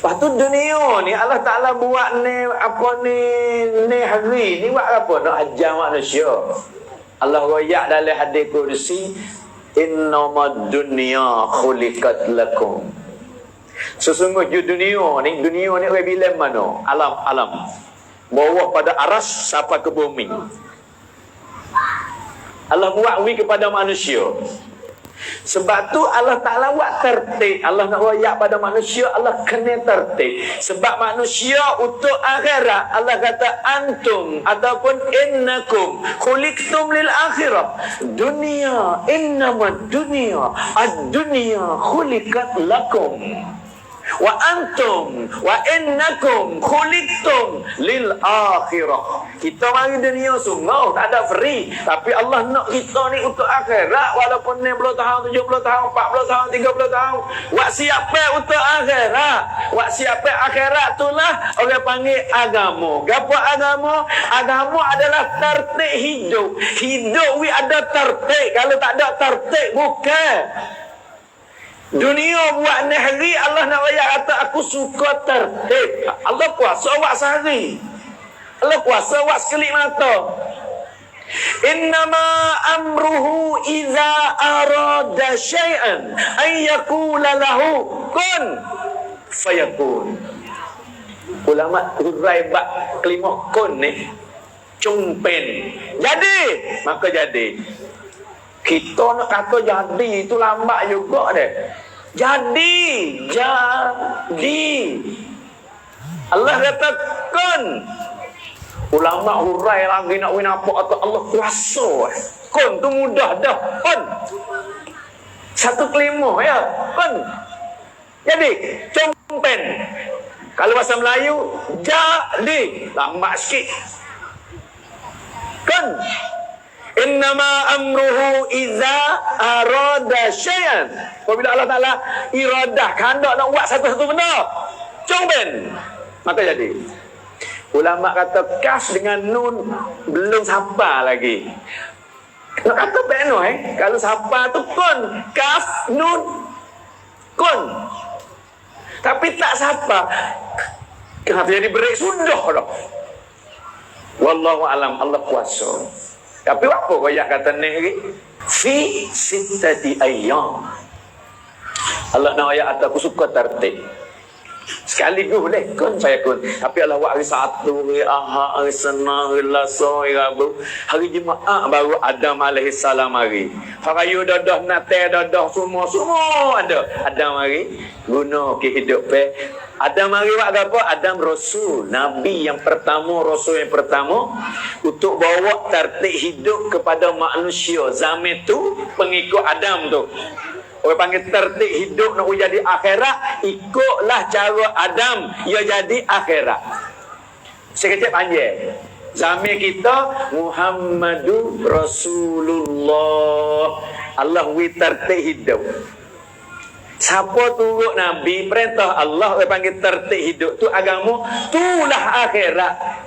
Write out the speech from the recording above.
Lepas tu dunia ni Allah Ta'ala buat ni apa ni ni hari ni buat apa nak ajar manusia. Allah royak dalam hadis kursi innamad dunya khuliqat lakum. Sesungguhnya dunia ni dunia ni orang bilang mana? Alam alam. Bawah pada aras sampai ke bumi. Allah buat wi kepada manusia. Sebab tu Allah Ta'ala buat tertib. Allah nak royak pada manusia, Allah kena tertib. Sebab manusia untuk akhirat, Allah kata antum ataupun innakum khuliqtum lil akhirah. Dunia, innama dunia, ad-dunia khuliqat lakum wa antum wa innakum khuliqtum lil akhirah. Kita mari dunia sungguh tak ada free. Tapi Allah nak kita ni untuk akhirat walaupun 60 tahun 70 tahun 40 tahun 30 tahun. Wak siapa untuk akhirat? Wak siapa akhirat itulah orang panggil agama. Gapo agama? Agama adalah tertib hidup. Hidup we ada tertib kalau tak ada tertib bukan Dunia buat nehri Allah nak raya kata aku suka tertib. Allah kuasa awak sehari. Allah kuasa awak sekelip mata. Innama amruhu iza arada syai'an an yakula lahu kun fayakun. Ulama hurai bak kelima kun ni cumpen. Jadi, maka jadi. Kita nak kata jadi itu lambat juga deh. Jadi, jadi. Allah kata kun. Ulama hurai lagi nak win apa atau Allah kuasa. Kun tu mudah dah. Kun. Satu kelima ya. Kun. Jadi, compen. Kalau bahasa Melayu, jadi. Lambat sikit. Kun. Innama amruhu iza arada syai'an. Apabila Allah Taala iradah kehendak nak buat satu-satu benda, cumben maka jadi. Ulama kata kaf dengan nun belum sapa lagi. Nak kata beno eh, kalau sapa tu kun, kaf nun kun. Tapi tak sapa. Kenapa jadi break sudah dah. Wallahu alam Allah kuasa. Tapi apa royak kata ni? Fi sittati ayyam. Allah nak ayat aku suka tertib. Sekali gue boleh kun saya kun. Tapi Allah buat hari satu, hari ahad, hari senang, hari lasa, hari rabu. Hari Jumaat baru Adam alaihi salam hari. Farayu dadah, nate dadah, semua, semua ada. Adam hari guna kehidupan. Adam hari buat apa? Adam Rasul. Nabi yang pertama, Rasul yang pertama. Untuk bawa tertib hidup kepada manusia. Zaman tu pengikut Adam tu. Orang panggil tertib hidup nak jadi akhirat, ikutlah cara Adam ia jadi akhirat. Sekejap panjang. Zaman kita Muhammadu Rasulullah. Allah wi tertib hidup. Siapa turut Nabi perintah Allah orang panggil tertib hidup tu agama tulah akhirat.